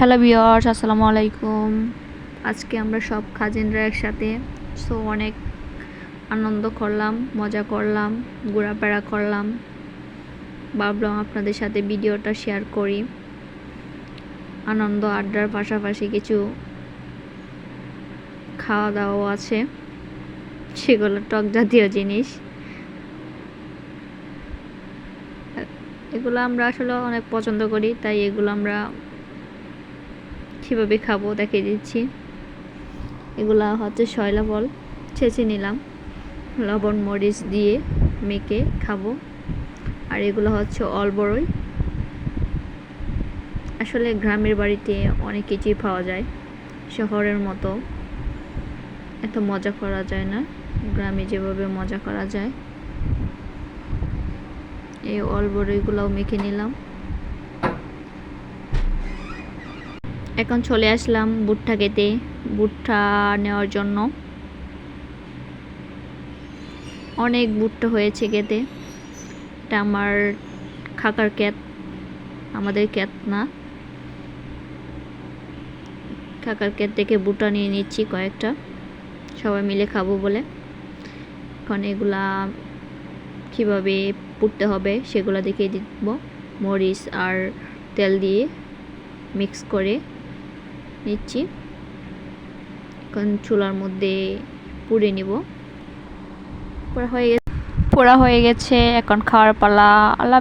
Hello বিয়ার্স আসসালামু আলাইকুম। আজকে আমরা সব কাজিনরা একসাথে, সো অনেক আনন্দ করলাম, মজা করলাম, ঘোরাফেরা করলাম। ভাবলাম আপনাদের সাথে ভিডিওটা শেয়ার করি। আনন্দ আড্ডার পাশাপাশি কিছু খাওয়া দাওয়াও আছে। সেগুলো টক জাতীয় জিনিস। এগুলো আমরা আসলে অনেক পছন্দ করি, তাই এগুলো আমরা কীভাবে খাব দেখিয়ে দিচ্ছি। এগুলা হচ্ছে শয়লা ফল ছেঁচে নিলাম। লবণ, মরিচ দিয়ে মেখে খাব। আর এগুলো হচ্ছে অলবরই। আসলে গ্রামের বাড়িতে অনেক কিছুই পাওয়া যায়। শহরের মতো এত মজা করা যায় না। গ্রামে যেভাবে মজা করা যায়। এই অলবরইগুলোও মেখে নিলাম। এখন চলে আসলাম ভুট্টা খেতে, ভুট্টা নেওয়ার জন্য। অনেক ভুট্টা হয়েছে খেতে। এটা আমার খাকার ক্যাত আমাদের ক্যাত না। কাকার ক্যাত থেকে ভুট্টা নিয়ে নিচ্ছি কয়েকটা। সবাই মিলে খাব বলে। এখন এগুলা কীভাবে পুড়তে হবে সেগুলো দেখিয়ে দিব। মরিচ আর তেল দিয়ে মিক্স করে নিচ্ছি। এখন চুলার মধ্যে পুড়ে নিব। পোড়া হয়ে গেছে। পোড়া হয়ে গেছে, এখন খাওয়ার পালা। আল্লাহ